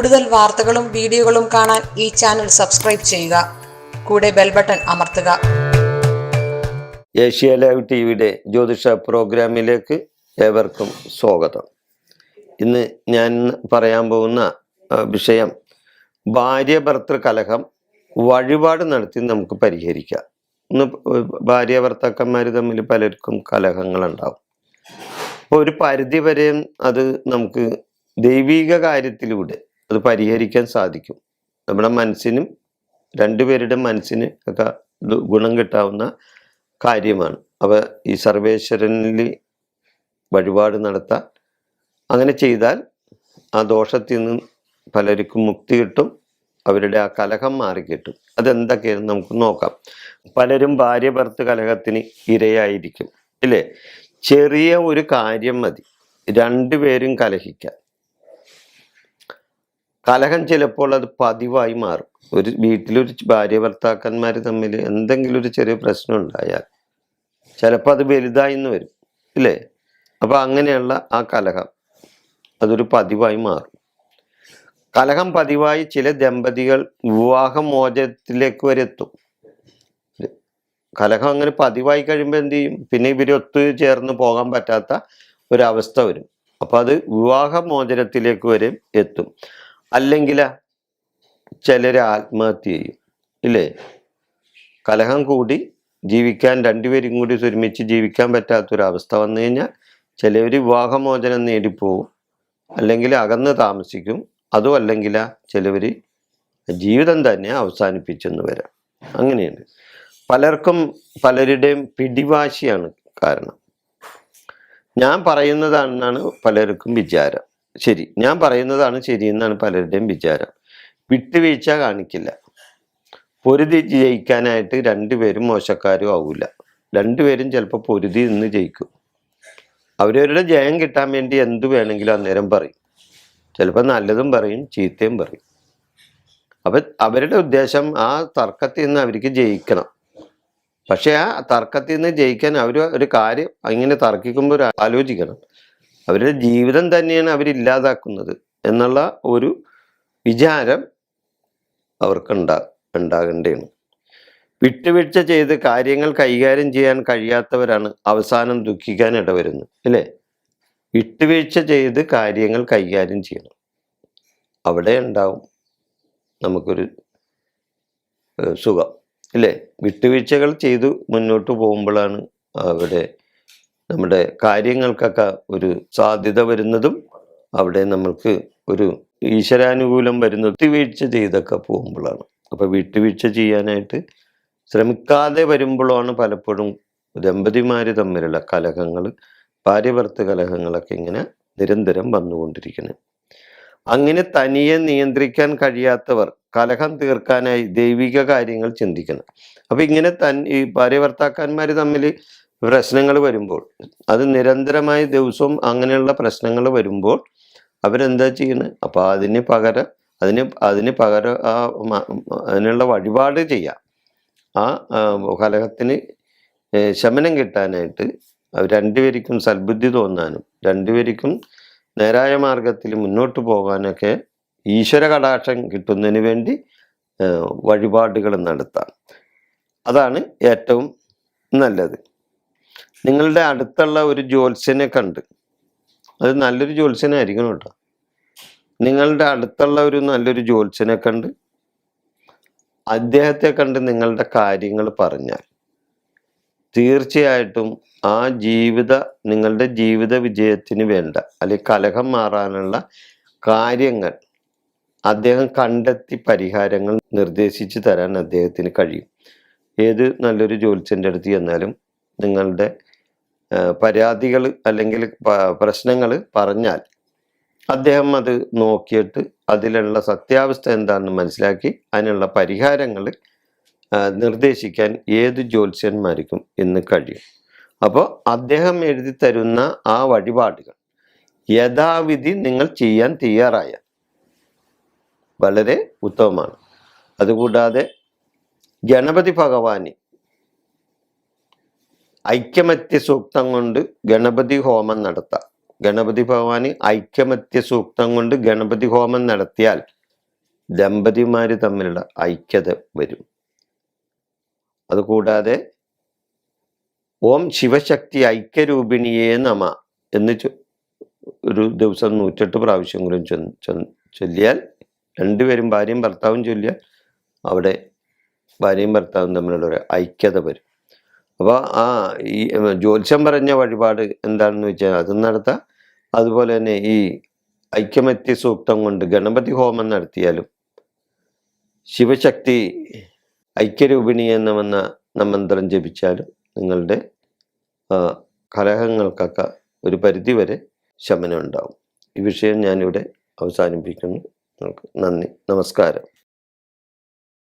കൂടുതൽ വാർത്തകളും വീഡിയോകളും കാണാൻ ഈ ചാനൽ സബ്സ്ക്രൈബ് ചെയ്യുക. കൂടെ ബെൽ ബട്ടൺ അമർത്തുക. ഏഷ്യ ലൈവ് ടി വിയുടെ ജ്യോതിഷ പ്രോഗ്രാമിലേക്ക് ഏവർക്കും സ്വാഗതം. ഇന്ന് ഞാൻ പറയാൻ പോകുന്ന വിഷയം ഭാര്യ ഭർത്തൃ കലഹം വഴിപാട് നടത്തി നമുക്ക് പരിഹരിക്കാം. ഇന്ന് ഭാര്യ ഭർത്താക്കന്മാർ തമ്മിൽ പലർക്കും കലഹങ്ങളുണ്ടാവും. അപ്പോൾ ഒരു പരിധി വരെയും അത് നമുക്ക് ദൈവിക കാര്യത്തിലൂടെ അത് പരിഹരിക്കാൻ സാധിക്കും. നമ്മുടെ മനസ്സിനും രണ്ടുപേരുടെ മനസ്സിന് ഒക്കെ ഗുണം കിട്ടാവുന്ന കാര്യമാണ്. അവ ഈ സർവേശ്വരനിൽ വഴിപാട് നടത്താം അങ്ങനെ ചെയ്താൽ ആ ദോഷത്തിൽ നിന്ന് പലർക്കും മുക്തി കിട്ടും അവരുടെ ആ കലഹം മാറി കിട്ടും. അതെന്തൊക്കെയാണ് നമുക്ക് നോക്കാം. പലരും ഭാര്യ ഭർത്ത് കലഹത്തിന് ഇരയായിരിക്കും. ഇല്ലേ? ചെറിയ ഒരു കാര്യം മതി. രണ്ടുപേരും കലഹിക്കാൻ. കലഹം ചിലപ്പോൾ അത് പതിവായി മാറും. ഒരു വീട്ടിലൊരു ഭാര്യ ഭർത്താക്കന്മാർ തമ്മിൽ എന്തെങ്കിലും ഒരു ചെറിയ പ്രശ്നം ഉണ്ടായാൽ ചിലപ്പോൾ അത് വലുതായി എന്ന് വരും ഇല്ലേ? അപ്പോൾ അങ്ങനെയുള്ള ആ കലഹം അതൊരു പതിവായി മാറും. കലഹം പതിവായി ചില ദമ്പതികൾ വിവാഹമോചനത്തിലേക്ക് വരെ എത്തും. കലഹം അങ്ങനെ പതിവായി കഴിയുമ്പോൾ എന്ത് ചെയ്യും? പിന്നെ ഇവർ ഒത്തു ചേർന്ന് പോകാൻ പറ്റാത്ത ഒരവസ്ഥ വരും. അപ്പോൾ അത് വിവാഹമോചനത്തിലേക്ക് വരെ എത്തും. അല്ലെങ്കിൽ ചിലർ ആത്മഹത്യ ചെയ്യും. ഇല്ലേ? കലഹം കൂടി ജീവിക്കാൻ രണ്ടുപേരും കൂടി ഒരുമിച്ച് ജീവിക്കാൻ പറ്റാത്തൊരവസ്ഥ വന്നു കഴിഞ്ഞാൽ ചിലവർ വിവാഹമോചനം നേടിപ്പോവും. അല്ലെങ്കിൽ അകന്ന് താമസിക്കും. അതും അല്ലെങ്കിൽ ചിലവർ ജീവിതം തന്നെ അവസാനിപ്പിച്ചെന്ന് വരാം. അങ്ങനെയുണ്ട്. പലർക്കും പലരുടെയും പിടിവാശിയാണ് കാരണം. ഞാൻ പറയുന്നതാണെന്നാണ് പലർക്കും വിചാരം. ശരി ഞാൻ പറയുന്നതാണ് ശരിയെന്നാണ് പലരുടെയും വിചാരം. വിട്ടുവീഴ്ച കാണിക്കില്ല. പൊരുതി ജയിക്കാനായിട്ട് രണ്ടുപേരും മോശക്കാരും ആവില്ല രണ്ടുപേരും ചിലപ്പോൾ പൊരുതി നിന്ന് ജയിക്കും. അവരവരുടെ ജയം കിട്ടാൻ വേണ്ടി എന്ത് വേണമെങ്കിലും അന്നേരം പറയും. ചിലപ്പോൾ നല്ലതും പറയും ചീത്തയും പറയും. അപ്പൊ അവരുടെ ഉദ്ദേശം ആ തർക്കത്തിൽ നിന്ന് അവർക്ക് ജയിക്കണം. പക്ഷേ ആ തർക്കത്തിൽ നിന്ന് ജയിക്കാൻ അവർ ഒരു കാര്യം ഇങ്ങനെ തർക്കിക്കുമ്പോൾ ആലോചിക്കണം. അവരുടെ ജീവിതം തന്നെയാണ് അവരില്ലാതാക്കുന്നത് എന്നുള്ള ഒരു വിചാരം അവർക്ക് ഉണ്ടാ ഉണ്ടാകേണ്ടതാണ് വിട്ടുവീഴ്ച ചെയ്ത് കാര്യങ്ങൾ കൈകാര്യം ചെയ്യാൻ കഴിയാത്തവരാണ് അവസാനം ദുഃഖിക്കാൻ ഇടവരുന്നത് അല്ലേ? വിട്ടുവീഴ്ച ചെയ്ത് കാര്യങ്ങൾ കൈകാര്യം ചെയ്യണം. അവിടെ ഉണ്ടാവും നമുക്കൊരു സുഖം ഇല്ലേ വിട്ടുവീഴ്ചകൾ ചെയ്തു മുന്നോട്ട് പോകുമ്പോഴാണ് അവിടെ നമ്മുടെ കാര്യങ്ങൾക്കൊക്കെ ഒരു സാധ്യത വരുന്നതും അവിടെ നമ്മൾക്ക് ഒരു ഈശ്വരാനുകൂലം വരുന്ന വിട്ടുവീഴ്ച ചെയ്തൊക്കെ പോകുമ്പോഴാണ്. അപ്പൊ വിട്ടുവീഴ്ച ചെയ്യാനായിട്ട് ശ്രമിക്കാതെ വരുമ്പോഴാണ് പലപ്പോഴും ദമ്പതിമാര് തമ്മിലുള്ള കലഹങ്ങൾ ഭാര്യഭർത്ത കലഹങ്ങളൊക്കെ ഇങ്ങനെ നിരന്തരം വന്നുകൊണ്ടിരിക്കുന്നത്. അങ്ങനെ തനിയെ നിയന്ത്രിക്കാൻ കഴിയാത്തവർ കലഹം തീർക്കാനായി ദൈവിക കാര്യങ്ങൾ ചിന്തിക്കണം. അപ്പൊ ഇങ്ങനെ തൻ ഈ ഭാര്യ ഭർത്താക്കന്മാർ തമ്മിൽ പ്രശ്നങ്ങൾ വരുമ്പോൾ അത് നിരന്തരമായി ദിവസവും അങ്ങനെയുള്ള പ്രശ്നങ്ങൾ വരുമ്പോൾ അവരെന്താ ചെയ്യുന്നത് അപ്പോൾ അതിന് പകരം അതിന് അതിന് പകരം ആ അതിനുള്ള വഴിപാട് ചെയ്യാം. ആ, കലഹത്തിന് ശമനം കിട്ടാനായിട്ട് അവർ രണ്ടുപേർക്കും സൽബുദ്ധി തോന്നാനും രണ്ടുപേർക്കും നേരായ മാർഗത്തിൽ മുന്നോട്ട് പോകാനൊക്കെ ഈശ്വര കടാക്ഷം കിട്ടുന്നതിന് വേണ്ടി വഴിപാടുകൾ നടത്താം. അതാണ് ഏറ്റവും നല്ലത്. നിങ്ങളുടെ അടുത്തുള്ള ഒരു ജ്യോത്സ്യനെ കണ്ട്. അത് നല്ലൊരു ജ്യോത്സ്യനായിരിക്കണം കേട്ടോ. നിങ്ങളുടെ അടുത്തുള്ള ഒരു നല്ലൊരു ജ്യോത്സ്യനെ കണ്ട് അദ്ദേഹത്തെ കണ്ട് നിങ്ങളുടെ കാര്യങ്ങൾ പറഞ്ഞാൽ തീർച്ചയായിട്ടും ആ ജീവിത നിങ്ങളുടെ ജീവിത വിജയത്തിന് വേണ്ട അല്ലെങ്കിൽ കലഹം മാറാനുള്ള കാര്യങ്ങൾ അദ്ദേഹം കണ്ടെത്തി പരിഹാരങ്ങൾ നിർദ്ദേശിച്ചു തരാൻ അദ്ദേഹത്തിന് കഴിയും. ഏത് നല്ലൊരു ജ്യോത്സ്യന്റെ അടുത്ത് ചെന്നാലും നിങ്ങളുടെ പരാതികൾ അല്ലെങ്കിൽ പ്രശ്നങ്ങൾ പറഞ്ഞാൽ അദ്ദേഹം അത് നോക്കിയിട്ട് അതിലുള്ള സത്യാവസ്ഥ എന്താണെന്ന് മനസ്സിലാക്കി അതിനുള്ള പരിഹാരങ്ങൾ നിർദ്ദേശിക്കാൻ ഏത് ജ്യോത്സ്യന്മാർക്കും ഇന്ന് കഴിയും. അപ്പോൾ അദ്ദേഹം എഴുതി തരുന്ന ആ വഴിപാടുകൾ യഥാവിധി നിങ്ങൾ ചെയ്യാൻ തയ്യാറായ വളരെ ഉത്തമമാണ്. അതുകൂടാതെ ഗണപതി ഭഗവാന് ഐക്യമത്യ സൂക്തം കൊണ്ട് ഗണപതി ഹോമം നടത്താം. ഗണപതി ഭഗവാന് ഐക്യമത്യ സൂക്തം കൊണ്ട് ഗണപതി ഹോമം നടത്തിയാൽ ദമ്പതിമാർ തമ്മിലുള്ള ഐക്യത വരും. അതുകൂടാതെ ഓം ശിവശക്തി ഐക്യരൂപിണിയേ നമ എന്ന് ഒരു ദിവസം നൂറ്റെട്ട് പ്രാവശ്യം കൂടി ചൊ- ചൊല്ലിയാൽ രണ്ടുപേരും ഭാര്യയും ഭർത്താവും ചൊല്ലിയാൽ അവിടെ ഭാര്യയും ഭർത്താവും തമ്മിലുള്ള ഒരു ഐക്യത വരും. അപ്പോൾ ആ ഈ ജ്യോത്സ്യം പറഞ്ഞ വഴിപാട് എന്താണെന്ന് വെച്ചാൽ അത് നടത്താം. അതുപോലെ തന്നെ ഈ ഐക്യമത്യ സൂക്തം കൊണ്ട് ഗണപതി ഹോമം നടത്തിയാലും ശിവശക്തി ഐക്യരൂപിണി എന്ന വന്ന മന്ത്രം ജപിച്ചാലും നിങ്ങളുടെ കലഹങ്ങൾക്കൊക്കെ ഒരു പരിധിവരെ ശമനം ഉണ്ടാവും. ഈ വിഷയം ഞാനിവിടെ അവസാനിപ്പിക്കുന്നു. നന്ദി. നമസ്കാരം.